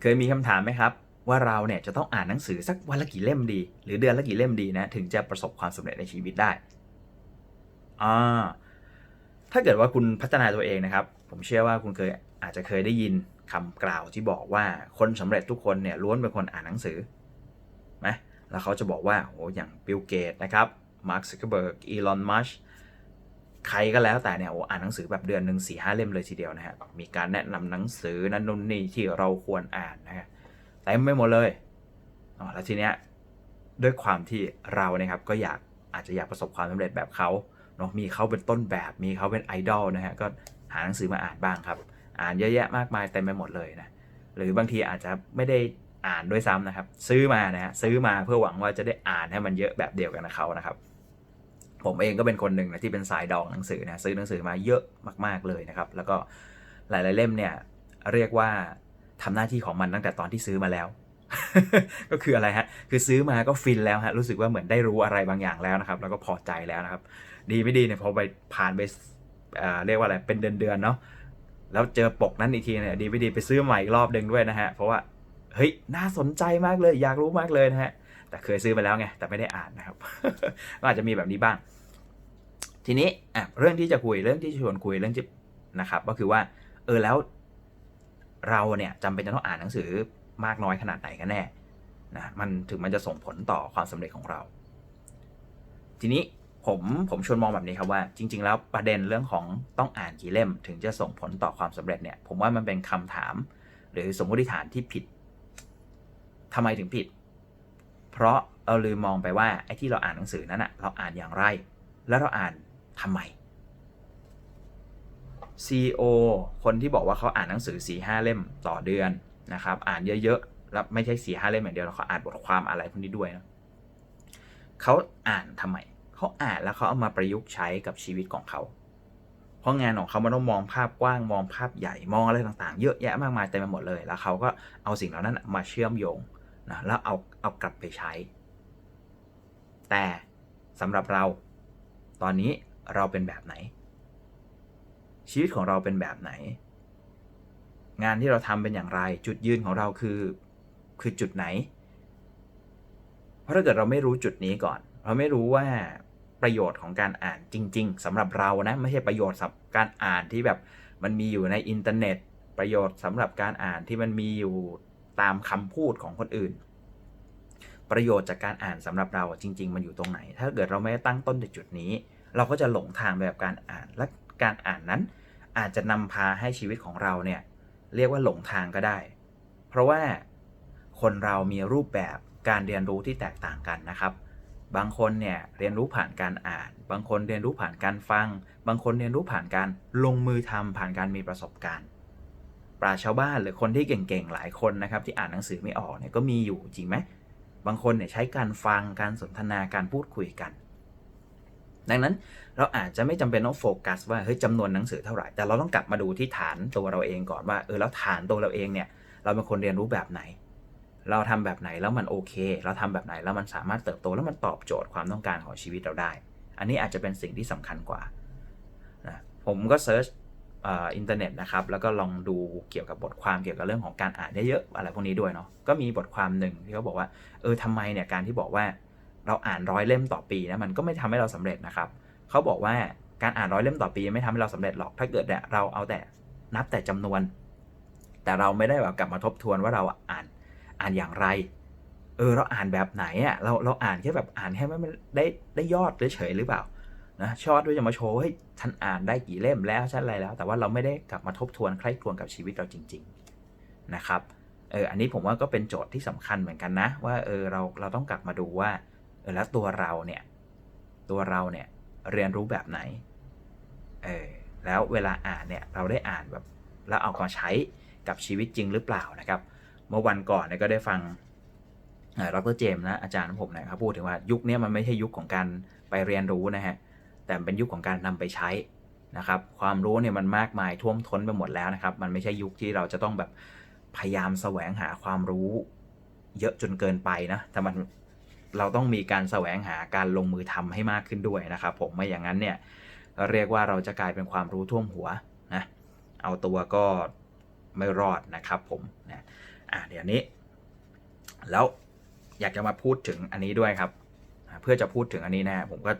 เคยมีคำถามไหมครับ ว่าเราเนี่ยจะต้องอ่านหนังสือสักวันละกี่เล่มดี หรือเดือนละกี่เล่มดีนะถึงจะประสบความสำเร็จในชีวิตได้อ่าถ้าเกิดว่าคุณพัฒนาตัวเองนะครับ ผมเชื่อว่าคุณเคยอาจจะเคยได้ยินคำกล่าวที่บอกว่าคนสำเร็จทุกคนเนี่ยล้วนเป็นคนอ่านหนังสือไหมแล้วเขาจะบอกว่าโหอย่างบิลเกตนะครับมาร์คซักเกอร์เบิร์กอีลอนมัช ใครก็แล้วแต่เนี่ยโอ้อ่านหนังสือแบบเดือนหนึ่งสี่ห้าเล่มเลยทีเดียวนะฮะมีการแนะนำหนังสือนั่นนู่นนี่ที่เราควรอ่านนะฮะเต็มไม่หมดเลยอ๋อแล้วทีเนี้ยด้วยความที่เราเนี่ยครับก็อยากอาจจะอยากประสบความสำเร็จแบบเขาเนาะมีเขาเป็นต้นแบบมีเขาเป็นไอดอลนะฮะก็หาหนังสือมาอ่านบ้างครับ อ่านเยอะแยะมากมายเต็มไปหมดเลยนะหรือบางทีอาจจะไม่ได้อ่านด้วยซ้ำนะครับ ซื้อมานะฮะซื้อมาเพื่อหวังว่าจะได้อ่านให้มันเยอะแบบเดียวกันกับเขานะครับ ผมเองก็เป็นคนหนึ่งนะที่เป็นสายดองหนังสือนะซื้อหนังสือมาเยอะมาก ๆเลยนะครับ แล้วก็หลาย ๆเล่มเนี่ยเรียกว่าทำหน้าที่ของมันตั้งแต่ตอนที่ซื้อมาแล้ว ก็คืออะไรฮะ คือซื้อมาก็ฟินแล้วฮะรู้สึกว่าเหมือนได้รู้อะไรบางอย่างแล้วนะครับ แล้วก็พอใจแล้วนะครับ ดีไม่ดีเนี่ยพอไปผ่านไปเอ่อเรียกว่าอะไรเป็นเดือนๆเนาะแล้วเจอปกนั้นอีกทีเนี่ยดีไม่ดีไปซื้อใหม่อีกรอบหนึ่งด้วยนะฮะเพราะว่าเฮ้ยน่าสนใจมากเลย อยากรู้มากเลยนะฮะ แต่เคยซื้อไปแล้วไงแต่ไม่ได้อ่านนะครับ ก็อาจจะมีแบบนี้บ้าง ทีนี้อะเรื่องที่จะคุยเรื่องที่ชวนคุยเรื่องที่นะครับ ก็คือว่าเออแล้วเราเนี่ยจำเป็นจะต้องอ่านหนังสือมากน้อยขนาดไหนกันแน่นะมันถึงมันจะส่งผลต่อความสำเร็จของเรา ทีนี้ผมผมชวนมองแบบนี้ครับว่า จริง ๆ แล้วประเด็นเรื่องของต้องอ่านกี่เล่ม ถึงจะส่งผลต่อความสำเร็จเนี่ย ผมว่ามันเป็นคำถาม หรือสมมติฐานที่ผิดทำไมถึงผิด ราะเราลืมมองไปว่าไอ้ที่เราอ่านหนังสือนั้นอะเราอ่านอย่างไร แล้วเราอ่านทำไม CEO คนที่บอกว่าเขาอ่านหนังสือ4ีหเล่มต่อเดือนนะครับ อ่านเยอะๆแล้วไม่ใช่4ีหเล่มอย่างเดียวเขาอ่านบทความอะไรพวกนี้ด้วยนะเขาอ่านทำไมเขาอ่านแล้วเขาเอามาประยุกต์ใช้กับชีวิตของเขาเพราะงานของเขามันต้องมองภาพกว้างมองภาพใหญ่มองอะไรต่างๆ เยอะแยะมากมายเต็มไปหมดเลย แล้วเขาก็เอาสิ่งเหล่านั้นมาเชื่อมโยง นะแล้วเอาเอากลับไปใช้ แต่สำหรับเรา ตอนนี้เราเป็นแบบไหน ชีวิตของเราเป็นแบบไหน งานที่เราทำเป็นอย่างไร จุดยืนของเราคือคือจุดไหน เพราะถ้าเกิดเราไม่รู้จุดนี้ก่อน เราไม่รู้ว่าประโยชน์ของการอ่านจริง ๆสำหรับเรานะไม่ใช่ประโยชน์สำหรับการอ่านที่แบบมันมีอยู่ในอินเทอร์เน็ต ประโยชน์สำหรับการอ่านที่มันมีอยู่ ตามคำพูดของคนอื่น ประโยชน์จากการอ่านสำหรับเราจริง ๆ มันอยู่ตรงไหน ถ้าเกิดเราไม่ตั้งต้นจากจุดนี้ เราก็จะหลงทางแบบการอ่านและการอ่านนั้น อาจจะนำพาให้ชีวิตของเราเนี่ยเรียกว่าหลงทางก็ได้ เพราะว่าคนเรามีรูปแบบการเรียนรู้ที่แตกต่างกันนะครับ บางคนเนี่ยเรียนรู้ผ่านการอ่าน บางคนเรียนรู้ผ่านการฟัง บางคนเรียนรู้ผ่านการลงมือทำผ่านการมีประสบการณ์ ปราชาวบ้านหรือคนที่เก่งๆหลายคนนะครับที่อ่านหนังสือไม่ออกเนี่ยก็มีอยู่จริงไหมบางคนเนี่ยใช้การฟังการสนทนาการพูดคุยกัน ดังนั้นเราอาจจะไม่จำเป็นต้องโฟกัสว่าเฮ้ยจำนวนหนังสือเท่าไหร่แต่เราต้องกลับมาดูที่ฐานตัวเราเองก่อนว่าเออแล้วฐานตัวเราเองเนี่ยเราเป็นคนเรียนรู้แบบไหน เราทำแบบไหนแล้วมันโอเค เราทำแบบไหนแล้วมันสามารถเติบโตแล้วมันตอบโจทย์ความต้องการของชีวิตเราได้ อันนี้อาจจะเป็นสิ่งที่สำคัญกว่านะผมก็เซิร์ช อินเทอร์เน็ตนะครับ แล้วก็ลองดูเกี่ยวกับบทความเกี่ยวกับเรื่องของการอ่านเยอะๆอะไรพวกนี้ด้วยเนาะก็มีบทความหนึ่งที่เขาบอกว่าเออทำไมเนี่ยการที่บอกว่าเราอ่านร้อยเล่มต่อปีนะมันก็ไม่ทำให้เราสำเร็จนะครับเขาบอกว่าการอ่านร้อยเล่มต่อปีไม่ทำให้เราสำเร็จหรอกถ้าเกิดเนี่ยเราเอาแต่นับแต่จำนวน แต่เราไม่ได้แบบกลับมาทบทวนว่าเราอ่านอ่านอย่างไรเออเราอ่านแบบไหนอะเราเราอ่านแค่แบบอ่านแค่ไม่ได้ได้ยอดเฉยๆหรือเปล่า นะชอดด้วยจะมาโชว์เฮ้ยฉันอ่านได้กี่เล่มแล้วฉันอะไรแล้ว แต่ว่าเราไม่ได้กลับมาทบทวนใคร่ครวญกับชีวิตเราจริง ๆนะครับเอออันนี้ผมว่าก็เป็นโจทย์ที่สำคัญเหมือนกันนะ ว่าเออเราเราต้องกลับมาดูว่าเออแล้วตัวเราเนี่ยตัวเราเนี่ยเรียนรู้แบบไหนเออแล้วเวลาอ่านเนี่ยเราได้อ่านแบบแล้วเอามาใช้กับชีวิตจริงหรือเปล่านะครับ เมื่อวันก่อนเนี่ยก็ได้ฟังดรเจมส์นะอาจารย์ผมนะครับพูดถึงว่ายุคนี้มันไม่ใช่ยุคของการไปเรียนรู้นะฮะ แต่เป็นยุคของการนำไปใช้นะครับความรู้เนี่ยมันมากมายท่วมท้นไปหมดแล้วนะครับ มันไม่ใช่ยุคที่เราจะต้องแบบพยายามแสวงหาความรู้ เยอะจนเกินไปนะแต่มันเราต้องมีการแสวงหาการลงมือทำให้มากขึ้นด้วยนะครับ ผมไม่อย่างนั้นเนี่ยเรียกว่าเราจะกลายเป็นความรู้ท่วมหัวนะเอาตัวก็ไม่รอดนะครับผมนะอะเดี๋ยวนี้ แล้วอยากจะมาพูดถึงอันนี้ด้วยครับ เพื่อจะพูดถึงอันนี้นะฮะผมก็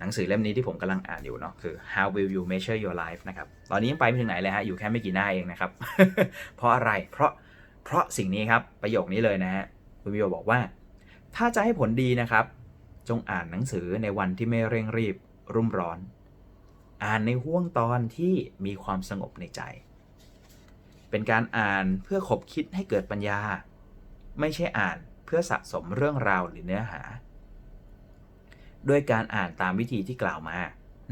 หนังสือเล่มนี้ที่ผมกำลังอ่านอยู่เนาะคือ How Will You Measure Your Life นะครับ ตอนนี้ยังไปไม่ถึงไหนเลยฮะ อยู่แค่ไม่กี่หน้าเองนะครับ เพราะอะไร เพราะ เพราะสิ่งนี้ครับ ประโยคนี้เลยนะฮะ คุณวิโอบอกว่า ถ้าจะให้ผลดีนะครับ จงอ่านหนังสือในวันที่ไม่เร่งรีบ รุ่มร้อน อ่านในห่วงตอนที่มีความสงบในใจ เป็นการอ่านเพื่อขบคิดให้เกิดปัญญา ไม่ใช่อ่านเพื่อสะสมเรื่องราวหรือเนื้อหา ด้วยการอ่านตามวิธีที่กล่าวมา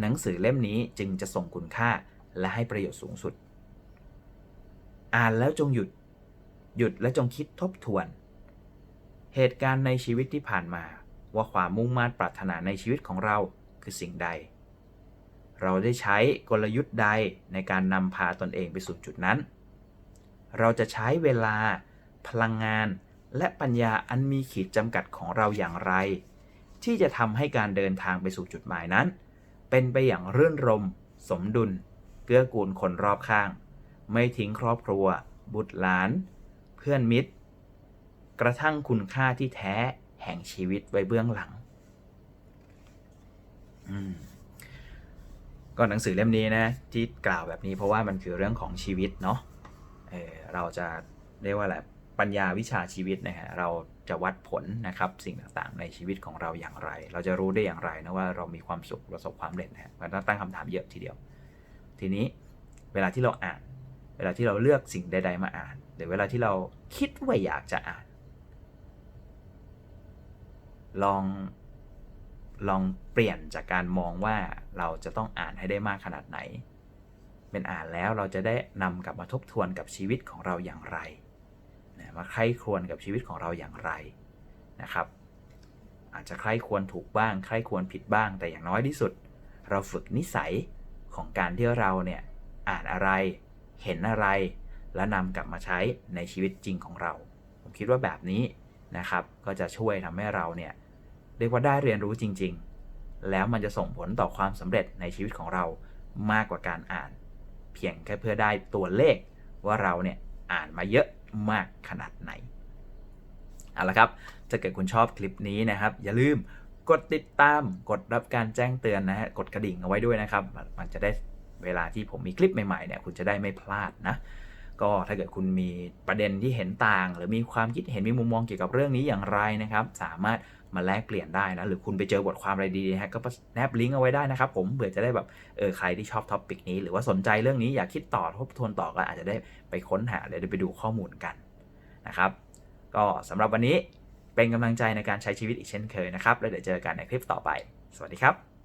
หนังสือเล่มนี้จึงจะส่งคุณค่าและให้ประโยชน์สูงสุด อ่านแล้วจงหยุด หยุดและจงคิดทบทวน เหตุการณ์ในชีวิตที่ผ่านมา ว่าความมุ่งมั่นปรารถนาในชีวิตของเราคือสิ่งใด เราได้ใช้กลยุทธ์ใดในการนำพาตนเองไปสู่จุดนั้น เราจะใช้เวลา พลังงานและปัญญาอันมีขีดจำกัดของเราอย่างไร ที่จะทำให้การเดินทางไปสู่จุดหมายนั้น เป็นไปอย่างรื่นรม สมดุล เกื้อกูลคนรอบข้าง ไม่ทิ้งครอบครัว บุตรหลาน เพื่อนมิตร กระทั่งคุณค่าที่แท้แห่งชีวิตไว้เบื้องหลังก็หนังสือเล่มนี้นะที่กล่าวแบบนี้เพราะว่ามันคือเรื่องของชีวิตเนาะเเราจะเรียกว่าอะไรปัญญาวิชาชีวิตนะฮะเรา จะวัดผลนะครับสิ่งต่างๆ ในชีวิตของเราอย่างไร เราจะรู้ได้อย่างไรนะว่าเรามีความสุขประสบความสำเร็จนะมันต้องตั้งคำถามเยอะทีเดียว ทีนี้เวลาที่เราอ่าน เวลาที่เราเลือกสิ่งใด ๆ มาอ่าน หรือเวลาที่เราคิดว่าอยากจะอ่าน ลองลองเปลี่ยนจากการมองว่าเราจะต้องอ่านให้ได้มากขนาดไหน เป็นอ่านแล้วเราจะได้นำกลับมาทบทวนกับชีวิตของเราอย่างไร มาใคร่ครวญกับชีวิตของเราอย่างไรนะครับ อาจจะใคร่ควรถูกบ้าง ใคร่ควรผิดบ้าง แต่อย่างน้อยที่สุด เราฝึกนิสัยของการที่เราเนี่ยอ่านอะไร เห็นอะไร และนำกลับมาใช้ในชีวิตจริงของเรา ผมคิดว่าแบบนี้นะครับ ก็จะช่วยทำให้เราเนี่ยเรียกว่าได้เรียนรู้จริง ๆ แล้วมันจะส่งผลต่อความสำเร็จในชีวิตของเรามากกว่าการอ่าน เพียงแค่เพื่อได้ตัวเลขว่าเราเนี่ยอ่านมาเยอะ มากขนาดไหนเอาละครับถ้าเกิดคุณชอบคลิปนี้นะครับ อย่าลืมกดติดตามกดรับการแจ้งเตือนนะฮะกดกระดิ่งเอาไว้ด้วยนะครับ มันจะได้เวลาที่ผมมีคลิปใหม่ๆเนี่ยคุณจะได้ไม่พลาดนะก็ถ้าเกิดคุณมีประเด็นที่เห็นต่าง หรือมีความคิดเห็นมีมุมมองเกี่ยวกับเรื่องนี้อย่างไรนะครับ สามารถ มาแลกเปลี่ยนได้นะ หรือคุณไปเจอบทความอะไรดีๆฮะก็แนบลิงก์เอาไว้ได้นะครับผมเผื่อจะได้แบบเออใครที่ชอบท็อปิกนี้ หรือว่าสนใจเรื่องนี้อยากคิดต่อทบทวนต่อก็อาจจะได้ไปค้นหาหรือได้ไปดูข้อมูลกันนะครับก็สำหรับวันนี้เป็นกำลังใจในการใช้ชีวิตอีกเช่นเคยนะครับ แล้วเดี๋ยวเจอกันในคลิปต่อไป สวัสดีครับ